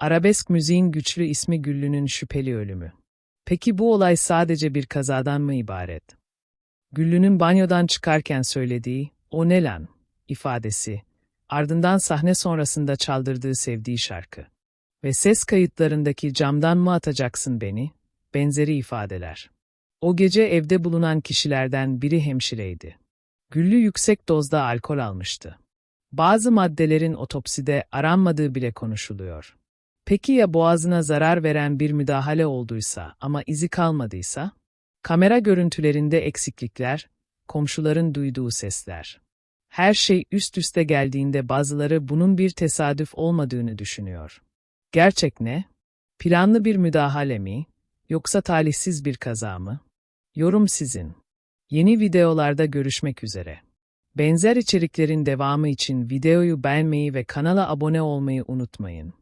Arabesk müziğin güçlü ismi Güllü'nün şüpheli ölümü. Peki bu olay sadece bir kazadan mı ibaret? Güllü'nün banyodan çıkarken söylediği, o ne lan, ifadesi, ardından sahne sonrasında çaldırdığı sevdiği şarkı ve ses kayıtlarındaki camdan mı atacaksın beni, benzeri ifadeler. O gece evde bulunan kişilerden biri hemşireydi. Güllü yüksek dozda alkol almıştı. Bazı maddelerin otopside aranmadığı bile konuşuluyor. Peki ya boğazına zarar veren bir müdahale olduysa ama izi kalmadıysa? Kamera görüntülerinde eksiklikler, komşuların duyduğu sesler. Her şey üst üste geldiğinde bazıları bunun bir tesadüf olmadığını düşünüyor. Gerçek ne? Planlı bir müdahale mi? Yoksa talihsiz bir kaza mı? Yorum sizin. Yeni videolarda görüşmek üzere. Benzer içeriklerin devamı için videoyu beğenmeyi ve kanala abone olmayı unutmayın.